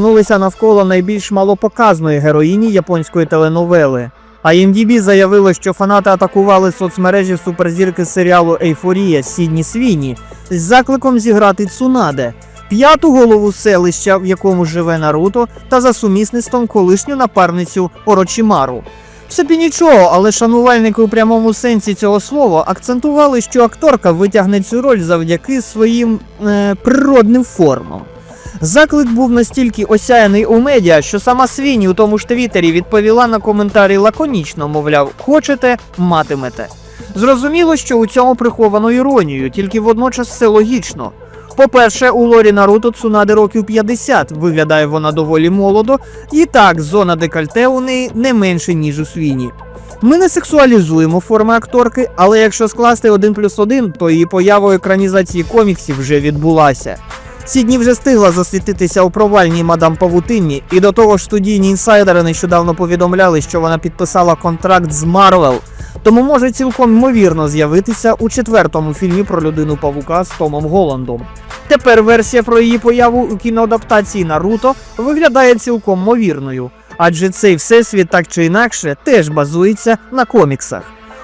розгорнулися навколо найбільш малопоказної героїні японської теленовели. А IMDb заявило, що фанати атакували соцмережі суперзірки серіалу Ейфорія Сідні Свіні з закликом зіграти Цунаде, п'яту голову селища, в якому живе Наруто, та за сумісництвом колишню напарницю Орочімару. Собі нічого, але шанувальники у прямому сенсі цього слова акцентували, що акторка витягне цю роль завдяки своїм е, природним формам. Заклик був настільки осяяний у медіа, що сама Свіні у тому ж твіттері відповіла на коментарі лаконічно, мовляв, хочете, матимете. Зрозуміло, що у цьому приховано іронію, тільки водночас все логічно. По-перше, у Лорі Наруто Цунаде років 50, виглядає вона доволі молодо, і так, зона декольте у неї не менше, ніж у свіні. Ми не сексуалізуємо форми акторки, але якщо скласти один плюс один, то її поява екранізації коміксів вже відбулася. Сідні вже встигла засвітитися у провальній мадам Павутинні, і до того ж студійні інсайдери нещодавно повідомляли, що вона підписала контракт з Марвел, тому може цілком ймовірно з'явитися у четвертому фільмі про людину павука з Томом Голландом. Тепер версія про її появу у кіноадаптації Наруто виглядає цілком ймовірною, адже цей всесвіт так чи інакше теж базується на коміксах.